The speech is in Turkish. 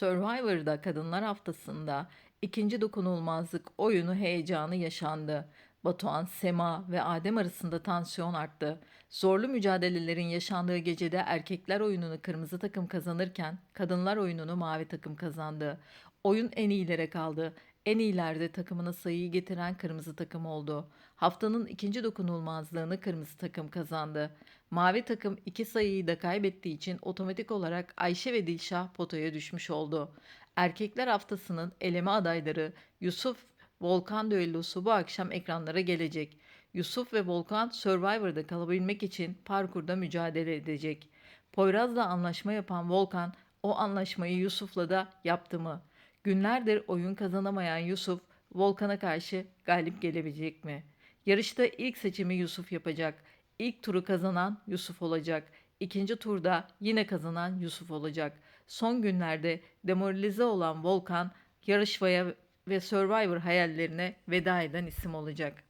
Survivor'da Kadınlar Haftası'nda ikinci dokunulmazlık oyunu heyecanı yaşandı. Batuhan, Sema ve Adem arasında tansiyon arttı. Zorlu mücadelelerin yaşandığı gecede erkekler oyununu kırmızı takım kazanırken kadınlar oyununu mavi takım kazandı. Oyun en iyilere kaldı. En iyilerde takımına sayıyı getiren kırmızı takım oldu. Haftanın ikinci dokunulmazlığını kırmızı takım kazandı. Mavi takım iki sayıyı da kaybettiği için otomatik olarak Ayşe ve Dilşah potaya düşmüş oldu. Erkekler haftasının eleme adayları Yusuf Volkan düellosu bu akşam ekranlara gelecek. Yusuf ve Volkan Survivor'da kalabilmek için parkurda mücadele edecek. Poyraz'la anlaşma yapan Volkan o anlaşmayı Yusuf'la da yaptı mı? Günlerdir oyun kazanamayan Yusuf Volkan'a karşı galip gelebilecek mi? Yarışta ilk seçimi Yusuf yapacak. İlk turu kazanan Yusuf olacak. İkinci turda yine kazanan Yusuf olacak. Son günlerde demoralize olan Volkan yarışmaya ve Survivor hayallerine veda eden isim olacak.